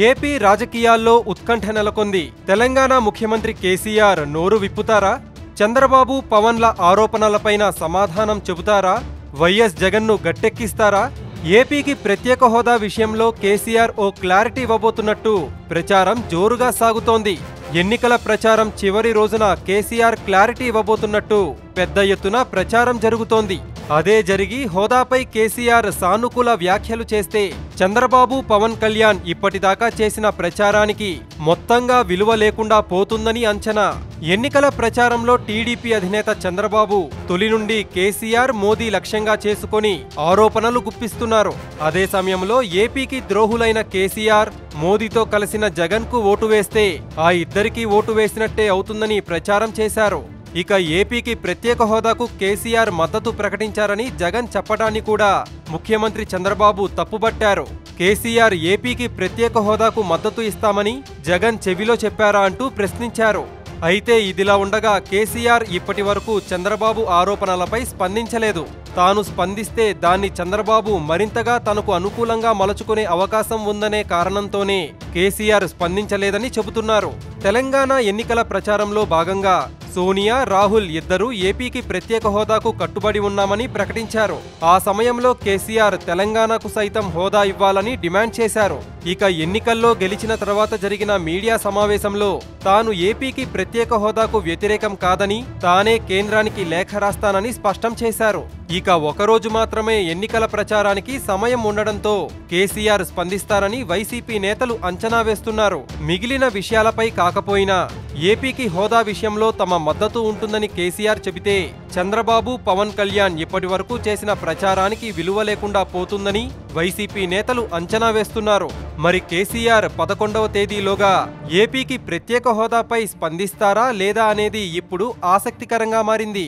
AP రాజకీయాల్లో ఉత్కంఠ నెలకొంది. తెలంగాణ ముఖ్యమంత్రి కేసీఆర్ నోరు విప్పుతారా? చంద్రబాబు పవన్ల ఆరోపణలపైన సమాధానం చెబుతారా? వైఎస్ జగన్ను గట్టెక్కిస్తారా? ఏపీకి ప్రత్యేక హోదా విషయంలో కేసీఆర్ ఓ క్లారిటీ ఇవ్వబోతున్నట్టు ప్రచారం జోరుగా సాగుతోంది. ఎన్నికల ప్రచారం చివరి రోజున కేసీఆర్ క్లారిటీ ఇవ్వబోతున్నట్టు పెద్ద ఎత్తున ప్రచారం జరుగుతోంది. అదే జరిగి హోదాపై కేసీఆర్ సానుకూల వ్యాఖ్యలు చేస్తే చంద్రబాబు పవన్ కళ్యాణ్ ఇప్పటిదాకా చేసిన ప్రచారానికి మొత్తంగా విలువ లేకుండా పోతుందని అంచనా. ఎన్నికల ప్రచారంలో టీడీపీ అధినేత చంద్రబాబు తొలి నుండి కేసీఆర్ మోదీ లక్ష్యంగా చేసుకొని ఆరోపణలు గుప్పిస్తున్నారు. అదే సమయంలో ఏపీకి ద్రోహులైన కేసీఆర్ మోదీతో కలిసిన జగన్కు ఓటు వేస్తే ఆ ఇద్దరికీ ఓటు వేసినట్టే అవుతుందని ప్రచారం చేశారు. ఇక ఏపీకి ప్రత్యేక హోదాకు కేసీఆర్ మద్దతు ప్రకటించారని జగన్ చెప్పడాన్ని కూడా ముఖ్యమంత్రి చంద్రబాబు తప్పుబట్టారు. కేసీఆర్ ఏపీకి ప్రత్యేక హోదాకు మద్దతు ఇస్తామని జగన్ చెవిలో చెప్పారా అంటూ ప్రశ్నించారు. అయితే ఇదిలా ఉండగా కేసీఆర్ ఇప్పటి వరకు చంద్రబాబు ఆరోపణలపై స్పందించలేదు. తాను స్పందిస్తే దాన్ని చంద్రబాబు మరింతగా తనకు అనుకూలంగా మలుచుకునే అవకాశం ఉందనే కారణంతోనే కేసీఆర్ స్పందించలేదని చెబుతున్నారు. తెలంగాణ ఎన్నికల ప్రచారంలో భాగంగా సోనియా రాహుల్ ఇద్దరూ ఏపీకి ప్రత్యేక హోదాకు కట్టుబడి ఉన్నామని ప్రకటించారు. ఆ సమయంలో కేసీఆర్ తెలంగాణకు సైతం హోదా ఇవ్వాలని డిమాండ్ చేశారు. ఇక ఎన్నికల్లో గెలిచిన తర్వాత జరిగిన మీడియా సమావేశంలో తాను ఏపీకి ప్రత్యేక హోదాకు వ్యతిరేకం కాదని తానే కేంద్రానికి లేఖ రాస్తానని స్పష్టం చేశారు. ఇక ఒకరోజు మాత్రమే ఎన్నికల ప్రచారానికి సమయం ఉండడంతో కేసీఆర్ స్పందిస్తారని వైసీపీ నేతలు అంచనా వేస్తున్నారు. మిగిలిన విషయాలపై కాకపోయినా ఏపీకి హోదా విషయంలో తమ మద్దతు ఉంటుందని కేసీఆర్ చెబితే చంద్రబాబు పవన్ కళ్యాణ్ ఇప్పటి వరకు చేసిన ప్రచారానికి విలువ లేకుండా పోతుందని వైసీపీ నేతలు అంచనా వేస్తున్నారు. మరి కేసీఆర్ పదకొండవ తేదీలోగా ఏపీకి ప్రత్యేక హోదాపై స్పందిస్తారా లేదా అనేది ఇప్పుడు ఆసక్తికరంగా మారింది.